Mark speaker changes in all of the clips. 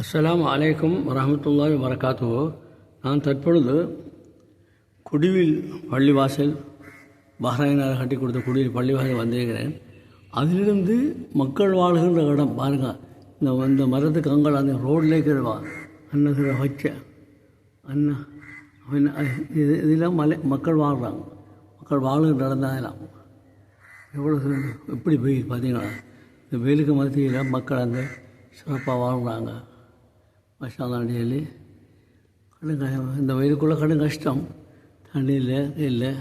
Speaker 1: அஸ்லாம் அலைக்கும் வரஹ்மத்துல்லாஹி வரகாத்துஹு. நான் தற்பொழுது குடிவில் பள்ளிவாசல் பஹ்ரைனால் கட்டி கொடுத்த குடிவில் பள்ளிவாசல் வந்திருக்கிறேன். அதிலிருந்து மக்கள் வாழ்கின்ற இடம் பாருங்கள் இந்த இந்த மரத்துக்கு அங்கே அந்த ரோட்ல இருக்கிறவா? அன்னகிற வச்ச. அண்ணா இது இதெல்லாம் மலை மக்கள் வாழ்கிறாங்க மக்கள் வாழ்கின்ற இடம் தான் இதெல்லாம். எவ்வளோ எப்படி போய் பார்த்தீங்களா? இந்த வெயிலுக்கு மத்தியில் மக்கள் அங்கே சிறப்பாக வாழ்கிறாங்க மசாலாம் டெய்லி கடும் இந்த வெயிலுக்குள்ளே கடும் கஷ்டம். தண்ணி இல்லை. இல்லை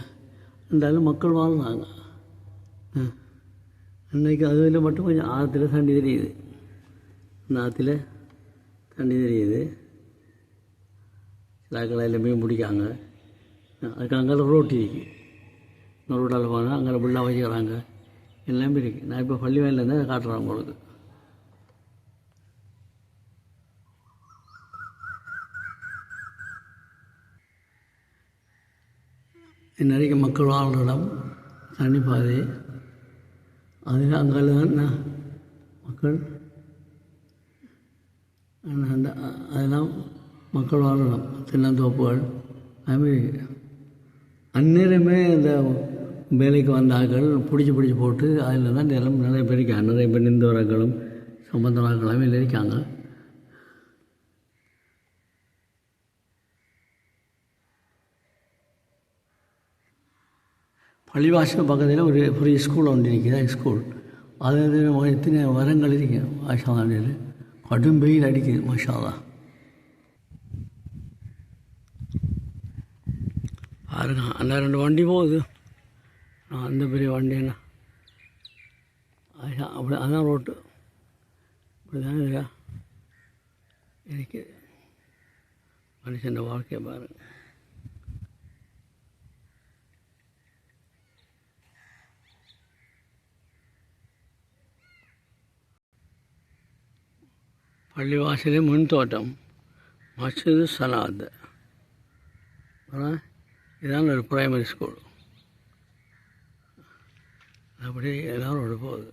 Speaker 1: இருந்தாலும் மக்கள் வாழ்ந்தாங்க. ம். அதுவில் மட்டும் கொஞ்சம் ஆற்றுல தண்ணி தெரியுது. இந்த ஆற்றுல தண்ணி தெரியுது. சிலாக்களை எல்லாமே மீன் பிடிக்காங்க. அதுக்கு அங்கே ரோட்டி இருக்குது இந்த ரோட்டால் போனால் அங்கே புல்லாக வச்சுக்கிறாங்க. எல்லாமே இருக்குது நான் இப்போ பள்ளி வேலையில் தான் காட்டுறேன் உங்களுக்கு. நிறைய மக்கள் வாழ்கிற இடம் தண்ணி பாதை அதில் அங்கே தான் மக்கள் அந்த அதெல்லாம் மக்கள் வாழ்கிற இடம் தென்னந்தோப்புகள் அதுமாரி அந்நேரமே இந்த வேலைக்கு வந்த ஆட்கள் பிடிச்சி பிடிச்சி போட்டு அதில் தான் நிலம் நிறைய பேர் இருக்காங்க. நிறைய பேர் நிந்தவர்களும் சம்பந்தவர்களும் இருக்காங்க. பள்ளிவாசல் பக்கத்தில் ஒரு பெரிய ஸ்கூல் ஒன்று நிற்கிது ஸ்கூல் அது எத்தனை வரங்கள் இருக்கு? மாஷாவில் கடும் வெயில் அடிக்குது மாஷாலா பாருங்க அந்த ரெண்டு வண்டி போகுது. நான் அந்த பெரிய வண்டின்னா அதான் அப்படி அதான் ரோட்டு இப்படி தானே இருக்கா. எனக்கு மனுஷன் வாழ்க்கையை பாருங்கள் பள்ளிவாசலே முன் தோட்டம் மஸ்ஜிது சலாத். இதான் ஒரு பிரைமரி ஸ்கூல் அப்படி எல்லோரும் போகுது.